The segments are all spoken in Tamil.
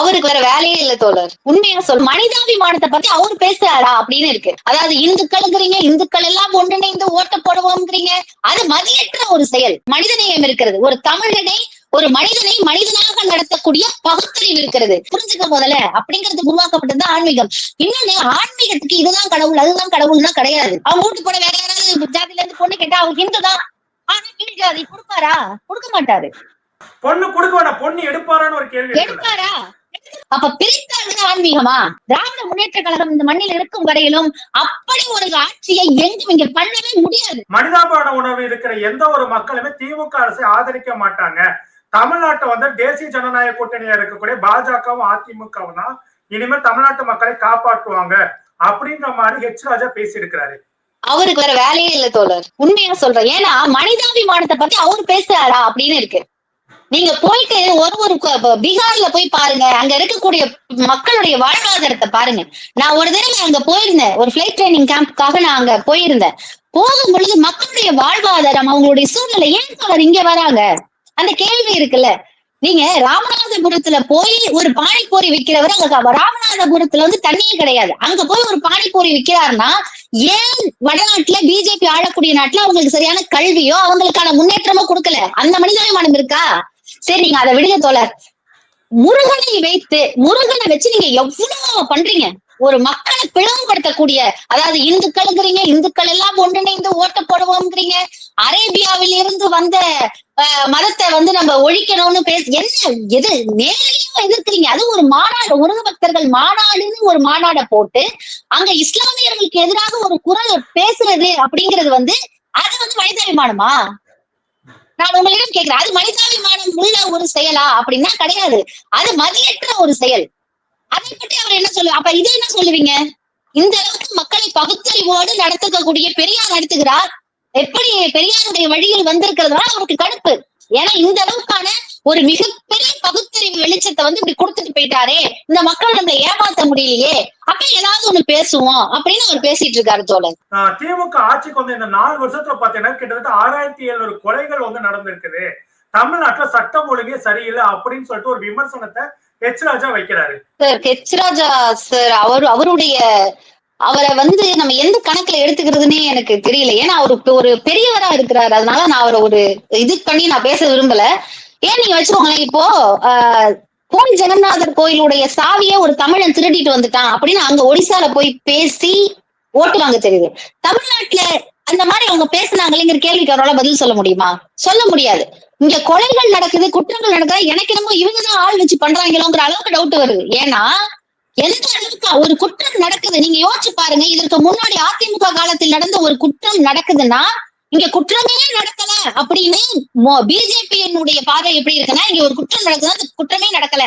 அவருக்கு வேற வேலையே இல்ல தோழர். உண்மையா சொல் மனிதாபிமானத்தை பத்தி அவர் பேசுறாரா அப்படின்னு இருக்கு. அதாவது இந்துக்கள்ங்கிறீங்க இந்துக்கள் எல்லாம் ஒன்றிணைந்து ஓட்ட போடுவோம்ங்கிறீங்க அது மதியற்ற ஒரு செயல். மனிதநேயம் இருக்கிறது. ஒரு தமிழனை ஒரு மனிதனை மனிதனாக நடத்தக்கூடிய பகுத்தறிவு இருக்கிறது. புரிஞ்சுக்க முதல்ல. அப்படிங்கிறது உருவாக்கப்பட்டது ஆன்மீகம். இன்னொன்னு ஆன்மீகத்துக்கு இதுதான் கடவுள் அதுதான் கடவுள்னா கிடையாது. அவங்க வீட்டு போட வேற யாராவது ஜாதியில இருந்து பொண்ணு கேட்டா அவங்க ஹிந்து தான். ஆனா கீழ் ஜாதி கொடுப்பாரா? கொடுக்க மாட்டாரு. பொண்ணு கொடுக்க பொண்ணு எடுப்பாரான்னு ஒரு கேள்வி. எடுப்பாரா? அப்ப பிரித்தாளுங்க ஆன்மீகமா? திராவிட முன்னேற்ற கழகம் இந்த மண்ணில் இருக்கும் வரையிலும் அப்படி ஒரு ஆட்சியை எங்கும் இங்க பண்ணவே முடியாது. மனிதாபான உணர்வு இருக்கிற எந்த ஒரு மக்களுமே திமுக அரசை ஆதரிக்க மாட்டாங்க. தமிழ்நாட்டை வந்து தேசிய ஜனநாயக கூட்டணியா இருக்கக்கூடிய பாஜகவும் அதிமுகவும் தான் இனிமேல் தமிழ்நாட்டு மக்களை காப்பாற்றுவாங்க அப்படின்ற மாதிரி ஹெச் ராஜா பேசி இருக்கிறாரு அவருக்கு வேற வேலையே இல்ல தோழர். உண்மையா சொல்றேன். ஏன்னா மனிதாபிமானத்தை பத்தி அவர் பேசுறாரா அப்படின்னு இருக்கு. நீங்க போயிட்டு ஒரு ஒரு பீகார்ல போய் பாருங்க. அங்க இருக்கக்கூடிய மக்களுடைய வாழ்வாதாரத்தை பாருங்க. நான் ஒரு தடவை அங்க போயிருந்தேன். ஒரு பிளைட் ட்ரைனிங் கேம்ப்காக நான் அங்க போயிருந்தேன். போகும் பொழுது மக்களுடைய வாழ்வாதாரம் அவங்களுடைய சூழ்நிலை ஏன் தோழர் இங்க வராங்க? அந்த கேள்வி இருக்குல்ல. நீங்க ராமநாதபுரத்துல போய் ஒரு பானிபூரி விக்கிறவர் அங்க ராமநாதபுரத்துல வந்து தண்ணியே கிடையாது. அங்க போய் ஒரு பானிபூரி விக்கிறாருன்னா ஏன் வடநாட்டுல பிஜேபி ஆளக்கூடிய நாட்டுல அவங்களுக்கு சரியான கல்வியோ அவங்களுக்கான முன்னேற்றமோ கொடுக்கல? அந்த மனிதாபிமானம் இருக்கா? சரி நீங்க அதை விடுங்க தோழர். முருகனை வைத்து முருகனை வச்சு நீங்க எவ்வளவு பண்றீங்க. ஒரு மக்களை பிளவுபடுத்தக்கூடிய அதாவது இந்துக்கள்ங்கிறீங்க இந்துக்கள் எல்லாம் ஒன்றிணைந்து ஓட்ட போடுவோம்ங்கிறீங்க. அரேபியாவில் இருந்து வந்த மதத்தை வந்து நம்ம ஒழிக்கணும்னு பேச என்ன எது நேரடியா எதிர்க்கிறீங்க. அது ஒரு மாநாடு முருக பக்தர்கள் மாநாடுன்னு ஒரு மாநாடை போட்டு அங்க இஸ்லாமியர்களுக்கு எதிராக ஒரு குரல் பேசுறது அப்படிங்கிறது வந்து அது வந்து மனிதாபிமானமா நான் உங்களிடம் கேட்கிறேன். அது மனிதாபிமானம் உள்ள ஒரு செயலா? அப்படின்னா கிடையாது. அது மதியற்ற ஒரு செயல். அதை பற்றி அவர் என்ன சொல்லு அப்ப இது என்ன சொல்லுவீங்க? இந்த அளவுக்கு மக்களை பகுத்தறிவோடு நடத்தக்கூடிய பெரியார் நடத்துகிறார். எப்படி பெரியாருடைய வழியில் வந்திருக்கிறதுனால அவருக்கு கடுப்பு. ஏன்னா இந்த அளவுக்கான ஒரு மிகப்பெரிய பகுத்தறிவு வெளிச்சத்தை வந்து இப்படி கொடுத்துட்டு போயிட்டாரே இந்த மக்கள் நம்மளை ஏமாத்த முடியலையே அப்ப ஏதாவது ஒண்ணு பேசுவோம் அப்படின்னு அவர் பேசிட்டு இருக்காரு தோழர். திமுக ஆட்சிக்கு வந்து இந்த நாலு வருஷத்துல பாத்தீங்கன்னா கிட்டத்தட்ட ஆறாயிரத்தி எழுநூறு கொலைகள் வந்து நடந்திருக்குது. தமிழ்நாட்டுல சட்டம் ஒழுங்கே சரியில்லை அப்படின்னு சொல்லிட்டு ஒரு விமர்சனத்தை ஹெச் ராஜா வைக்கிறாரு. சார் ஹெச் ராஜா சார் அவர் அவருடைய அவரை வந்து நம்ம எந்த கணக்குல எடுத்துக்கிறதுனே எனக்கு தெரியல. ஏன்னா அவர் ஒரு பெரியவரா இருக்கிறாரு. அதனால நான் அவரை ஒரு இது பண்ணி நான் பேச விரும்பல. ஏன் நீங்க வச்சுக்கோங்களேன்? இப்போ ஆஹ் ஜெகநாதர் கோயிலுடைய சாவிய ஒரு தமிழன் திருடிட்டு வந்துட்டான் அப்படின்னு அங்க ஒடிசால போய் பேசி ஓட்டு வாங்க தெரியுது. தமிழ்நாட்டுல அந்த மாதிரி அவங்க பேசுனாங்களேங்கிற கேள்விக்கு அவரால் பதில் சொல்ல முடியுமா? சொல்ல முடியாது. இங்க கொலைகள் நடக்குது குற்றங்கள் நடக்குது? எனக்கு என்னமோ இவங்கதான் ஆள் வச்சு பண்றாங்களோங்கிற அளவுக்கு டவுட் வருது. ஏன்னா எந்த அளவுக்கு ஒரு குற்றம் நடக்குது? நீங்க யோசிச்சு பாருங்க இதற்கு முன்னாடி அதிமுக காலத்தில் நடந்த ஒரு குற்றம் நடக்குதுன்னா இங்க குற்றமே நடக்கல அப்படின்னு பிஜேபியினுடைய பார்வை எப்படி இருக்குன்னா இங்க ஒரு குற்றம் நடக்குது அந்த குற்றமே நடக்கல.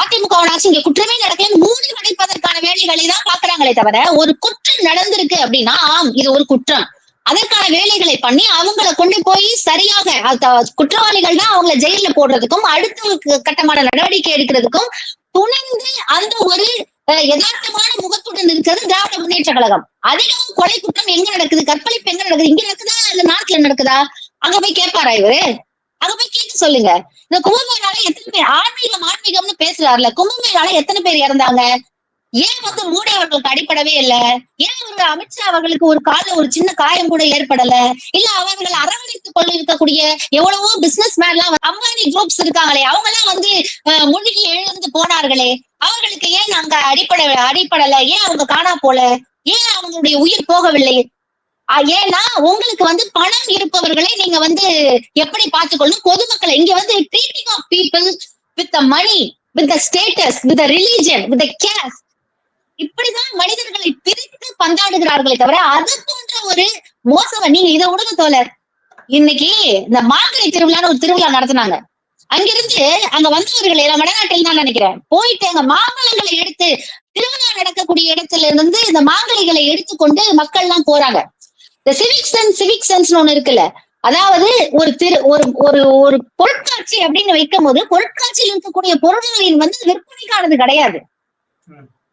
அதிமுக ஆட்சி இங்க குற்றமே நடக்கல மூடி மறைப்பதற்கான வேலைகளை தான் பாக்குறாங்களே தவிர ஒரு குற்றம் நடந்திருக்கு அப்படின்னா ஆம் இது ஒரு குற்றம். அதற்கான வேலைகளை பண்ணி அவங்கள கொண்டு போய் சரியாக குற்றவாளிகள் தான் அவங்கள ஜெயில போடுறதுக்கும் அடுத்த கட்டமான நடவடிக்கை எடுக்கிறதுக்கும் துணிந்து அந்த ஒரு யதார்த்தமான முகத்துடன் இருக்கிறது திராவிட முன்னேற்ற கழகம். அதிகம் கொலை குற்றம் எங்க நடக்குது? கற்பழிப்பு எங்க நடக்குது? இங்க நடக்குதா? இல்ல நாட்டுல நடக்குதா? அங்க போய் கேட்பாரா இவரு? அங்க போய் கேட்க சொல்லுங்க. இந்த கும்பமேளால எத்தனை பேர் ஆன்மீகம் ஆன்மீகம்னு பேசுறாருல. கும்பமேளால எத்தனை பேர் இறந்தாங்க? ஏன் வந்து மோடி அவர்களுக்கு அடிப்படவே இல்ல? ஏன் ஒரு அமித்ஷா அவர்களுக்கு ஒரு கால ஒரு சின்ன காயம் கூட ஏற்படல? இல்ல அவர்கள் அரவணைத்துக் கொள்ள இருக்கக்கூடிய எவ்வளவோ பிசினஸ் மேன் எல்லாம் அம்பானி குரூப்ஸ் இருக்காங்களே அவங்க எல்லாம் வந்து முழுகி எழுந்து போனார்களே. அவர்களுக்கு ஏன் அங்க அடிப்படை அடிப்படல ஏன் அவங்க காணா போல? ஏன் அவங்களுடைய உயிர் போகவில்லை? ஏன்னா உங்களுக்கு வந்து பணம் இருப்பவர்களை நீங்க வந்து எப்படி பார்த்துக்கொள்ளணும்? பொதுமக்களை இங்க வந்து treating of people with the money with the status with the religion with the case இப்படிதான் மனிதர்களை பிரித்து பந்தாடுகிறார்களே தவிர அது போன்ற ஒரு மோசம் நீங்க இதை விடுங்க தோழர். இன்னைக்கு இந்த மாங்கனி திருவிழான்னு ஒரு திருவிழா நடத்தினாங்க. அங்கிருந்து அங்க வந்தவர்கள் எல்லாம் வடநாட்டில் தான் நினைக்கிறேன். போயிட்டு அங்க மாம்பழங்களை எடுத்து திருவிழா நடக்கக்கூடிய இடத்துல இருந்து இந்த மாங்கலைகளை எடுத்துக்கொண்டு மக்கள் எல்லாம் போறாங்க இந்த சிவிக் சென்ஸ் சிவிக் சென்ஸ் ஒண்ணு இருக்குல்ல. அதாவது ஒரு திரு ஒரு ஒரு ஒரு பொருட்காட்சி அப்படின்னு வைக்கும் போது பொருட்காட்சியில் இருக்கக்கூடிய பொருள்களின் வந்து விற்பனைக்கானது கிடையாது.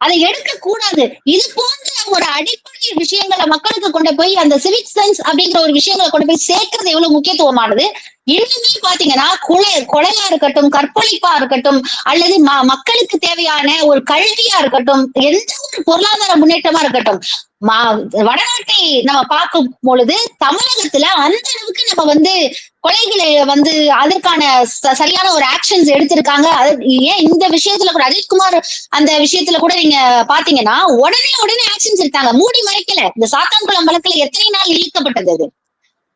அதை எடுக்க கூடாது இது போன்ற ஒரு அடிப்படை விஷயங்களை மக்களுக்கு கொண்டு போய் அந்த சிவிக் சயின்ஸ் அப்படிங்கிற ஒரு விஷயங்களை கொண்டு போய் சேர்க்கறது எவ்வளவு முக்கியத்துவமானது? இன்னுமே பாத்தீங்கன்னா கொலை கொலையா இருக்கட்டும் கற்பழிப்பா இருக்கட்டும் அல்லது ம- மக்களுக்கு தேவையான ஒரு கல்வியா இருக்கட்டும் எந்த ஒரு பொருளாதார முன்னேற்றமா இருக்கட்டும் வடநாட்டை நம்ம பார்க்கும் பொழுது தமிழகத்துல அந்த அளவுக்கு நம்ம வந்து கொலைகளை வந்து அதற்கான ச- சரியான ஒரு ஆக்ஷன்ஸ் எடுத்திருக்காங்க. அது ஏன் இந்த விஷயத்துல கூட அஜித்குமார் அந்த விஷயத்துல கூட நீங்க பாத்தீங்கன்னா உடனே உடனே ஆக்ஷன்ஸ் எடுத்தாங்க. மூடி மறைக்கல. இந்த சாத்தான்குளம் வழக்குல எத்தனை நாள் இழுக்கப்பட்டது அது?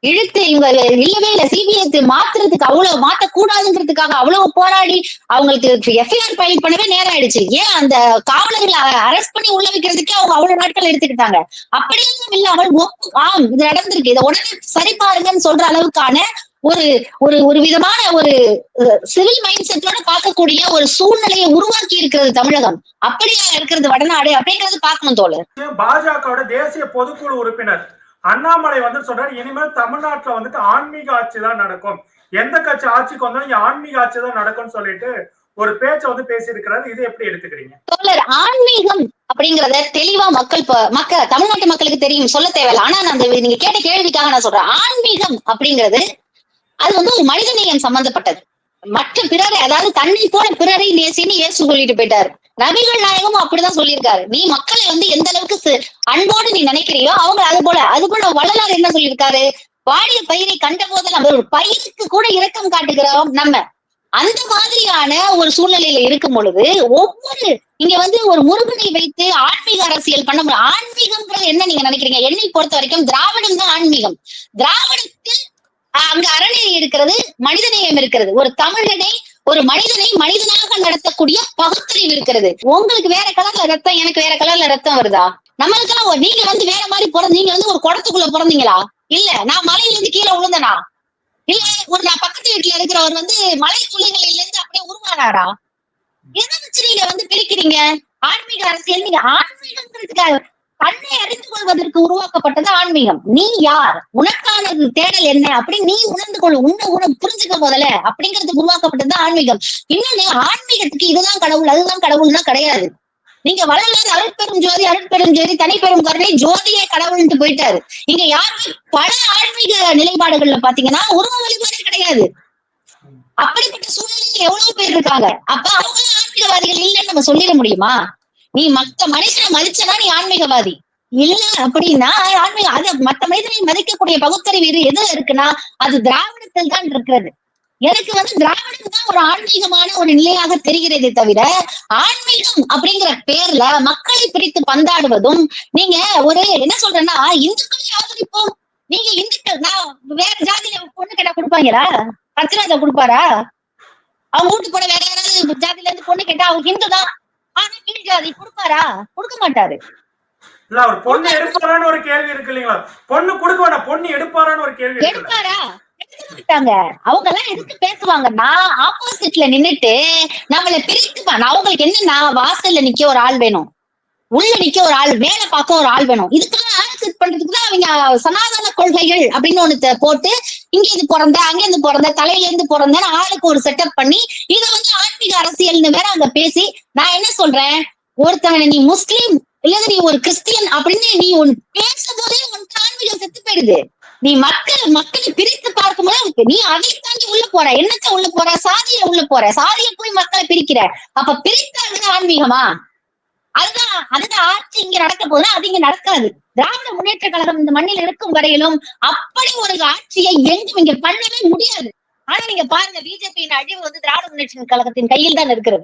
இழுத்து இவங்க இல்லவே இல்ல. சிபிஐ மாத்துறதுக்கு அவ்வளவு மாத்த கூடாதுங்கிறதுக்காக அவ்வளவு போராடி அவங்களுக்கு எஃப்ஐஆர் ஃபைல் பண்ணவே நேரம் ஆயிடுச்சு ஏன் அந்த காவலர்களை அரெஸ்ட் பண்ணி உள்ள வைக்கிறதுக்கே அவங்க அவ்வளவு நாட்கள் எடுத்துக்கிட்டாங்க? அப்படியும் இல்லாமல் ஆம் இது நடந்திருக்கு. இதை உடனே சரி பாருங்கன்னு சொல்ற அளவுக்கான ஒரு ஒரு ஒரு விதமான ஒரு சிவில் மைண்ட் செட்டோட பார்க்கக்கூடிய ஒரு சூழ்நிலையை உருவாக்கி இருக்கிறது தமிழகம். அப்படியா இருக்கிறது வடநாடு அப்படிங்கறது பார்க்கணும் தோழர். பாஜகவோட தேசிய பொதுக்குழு உறுப்பினர் அண்ணாமலை வந்து சொல்றாரு இனிமேல் தமிழ்நாட்டுல வந்துட்டு ஆன்மீக ஆட்சி தான் நடக்கும். எந்த கட்சி ஆட்சிக்கு வந்தாலும் ஆன்மீக ஆட்சி தான் நடக்கும்னு சொல்லிட்டு ஒரு பேச்சை வந்து பேசியிருக்கிறாரு. இது எப்படி எடுத்துக்கிறீங்க? தோழர் ஆன்மீகம் அப்படிங்கறத தெளிவா மக்கள் ப- மக்க தமிழ்நாட்டு மக்களுக்கு தெரியும் சொல்ல தேவையில்ல. ஆனா நான் அந்த நீங்க கேட்ட கேள்விக்காக நான் சொல்றேன். ஆன்மீகம் அப்படிங்கிறது அது வந்து ஒரு மனிதநேயம் சம்பந்தப்பட்டது. மற்ற பிறரை அதாவது தன்னை போல பிறரை நேசின்னு இயேசு சொல்லிட்டு போயிட்டாரு. நபிகள் நாயகமும் அப்படிதான் சொல்லியிருக்காரு. நீ மக்களை வந்து எந்த அளவுக்கு அன்போடு நீ நினைக்கிறியோ அவங்க அது போல அது போல வள்ளலார் என்ன சொல்லியிருக்காரு? வாடிய பயிரை கண்ட போது நம்ம ஒரு பயிருக்கு கூட இரக்கம் காட்டுகிறோம் நம்ம. அந்த மாதிரியான ஒரு சூழ்நிலையில இருக்கும் பொழுது ஒவ்வொரு இங்க வந்து ஒரு முருகனை வைத்து ஆன்மீக அரசியல் பண்ண முடியும். ஆன்மீகம்ன்றது என்ன நீங்க நினைக்கிறீங்க? என்னை பொறுத்த வரைக்கும் திராவிடம் தான் ஆன்மீகம். திராவிடத்தில் அங்க அறநெறி இருக்கிறது மனிதநேயம் இருக்கிறது. ஒரு தமிழனை ஒரு மனிதனை மனிதனாக நடத்தக்கூடிய பகுத்தறிவு இருக்கிறது. உங்களுக்கு வேற கலர்ல ரத்தம் எனக்கு வேற கலர்ல ரத்தம் வருதா? நம்மளுக்கெல்லாம் நீங்க வந்து வேற மாதிரி பிறந்த நீங்க வந்து ஒரு குடத்துக்குள்ள பிறந்தீங்களா? இல்ல நான் மலையில இருந்து கீழே விழுந்தனா? இல்ல ஒரு நான் பக்கத்து வீட்டுல இருக்கிறவர் வந்து மலை துளிகளில இருந்து அப்படியே உருவானாரா? எதை வச்சு நீங்க வந்து பிரிக்கிறீங்க? ஆன்மீக அரசியல் நீங்க ஆன்மீகம்ங்கிறதுக்காக தன்னை அறிந்து கொள்வதற்கு உருவாக்கப்பட்டது ஆன்மீகம். நீ யார்? உனக்கான தேடல் என்ன? அப்படி நீ உணர்ந்து கொள். உன்னை உனக்கு புரிஞ்சுக்க முதல்ல. அப்படிங்கிறதுக்கு உருவாக்கப்பட்டது ஆன்மீகம். இன்னொன்னு ஆன்மீகத்துக்கு இதுதான் கடவுள் அதுதான் கடவுள்னா கிடையாது. நீங்க வளர்ந்தது அருட்பெரும் ஜோதி அருட்பெரும் ஜோதி தனிப்பெரும் கருணை ஜோதியே கடவுள்னு போயிட்டாரு. இங்க யாருமே பல ஆன்மீக நிலைப்பாடுகள்ல பாத்தீங்கன்னா உருவ வழிபாடே கிடையாது. அப்படிப்பட்ட சூழ்நிலையில எவ்வளவு பேர் இருக்காங்க? அப்ப அவங்க ஆன்மீகவாதிகள் இல்லைன்னு நம்ம சொல்லிட முடியுமா? நீ மத்த மனுஷனை மதிச்சனா நீ ஆன்மீகவாதி? இல்ல அப்படின்னா ஆன்மீக அது மத்த மனிதனை மதிக்கக்கூடிய பகுத்தறிவு இது எதுல இருக்குன்னா அது திராவிடத்தில் தான் இருக்கிறது. எனக்கு வந்து திராவிடம் தான் ஒரு ஆன்மீகமான ஒரு நிலையாக தெரிகிறதே தவிர ஆன்மீகம் அப்படிங்கிற பேர்ல மக்களை பிரித்து பந்தாடுவதும் நீங்க ஒரு என்ன சொல்றேன்னா இந்துக்களை ஆதரிப்போம். நீங்க இந்துக்கள் நான் வேற ஜாதியில பொண்ணு கேட்டா கொடுப்பாங்களா? பச்சராஜா கொடுப்பாரா? அவங்க வீட்டு போட வேற யாராவது ஜாதியில இருந்து பொண்ணு கேட்டா அவங்க ஹிந்து தான். ஆனா கீழ் ஜாதி கொடுப்பாரா? கொடுக்க மாட்டாரு. இல்ல அவர் பொண்ணு எடுப்பாரான்னு ஒரு கேள்வி இருக்கு இல்லைங்களா? பொண்ணு கொடுக்க வேண்டாம் பொண்ணு எடுப்பாரான்னு ஒரு கேள்வி எடுப்பாரா? மாட்டாங்க. அவங்க எல்லாம் எதுக்கு பேசுவாங்கன்னா ஆப்போசிட்ல நின்னுட்டு நம்மள பிரித்துப்பான் அவங்களுக்கு என்னன்னா வாசல்ல நிக்க ஒரு ஆள் வேணும். உள்ள நிக்க ஒரு ஆள் வேலை பார்க்க ஒரு ஆள் வேணும். இதுக்கெல்லாம் ஆன்சர் பண்றதுக்கு தான் அவங்க சனாதன கொள்கைகள் அப்படின்னு ஒண்ணு போட்டு இங்க இது பிறந்த அங்க இருந்து பிறந்த தலையில இருந்து பிறந்தன்னு ஆளுக்கு ஒரு செட்டப் பண்ணி இதை வந்து ஆன்மீக அரசியல்னு வேற அங்க பேசி நான் என்ன சொல்றேன்? ஒருத்தவனை நீ முஸ்லீம் இல்லது நீ ஒரு கிறிஸ்டியன் அப்படின்னு நீ ஒன்னு பேசும்போதே உனக்கு ஆன்மீகம் செத்து போயிடுது. நீ மக்கள் மக்களை பிரித்து பார்க்கும் இருக்கு நீ அதை தாண்டி உள்ள போற. என்னத்த உள்ள போற? சாதிய உள்ள போற. சாதியை போய் மக்களை பிரிக்கிற. அப்ப பிரித்தாங்க ஆன்மீகமா? அதுதான் அதுதான் ஆட்சி இங்க நடக்க போகுது. அது இங்க நடக்காது. திராவிட முன்னேற்ற கழகம் இந்த மண்ணில் இருக்கும் வரையிலும் அப்படி ஒரு ஆட்சியை எங்கும் இங்க பண்ணவே முடியாது. ஆனா நீங்க பாருங்க பிஜேபியின் அழிவு வந்து திராவிட முன்னேற்ற கழகத்தின் கையில் தான் இருக்கிறது.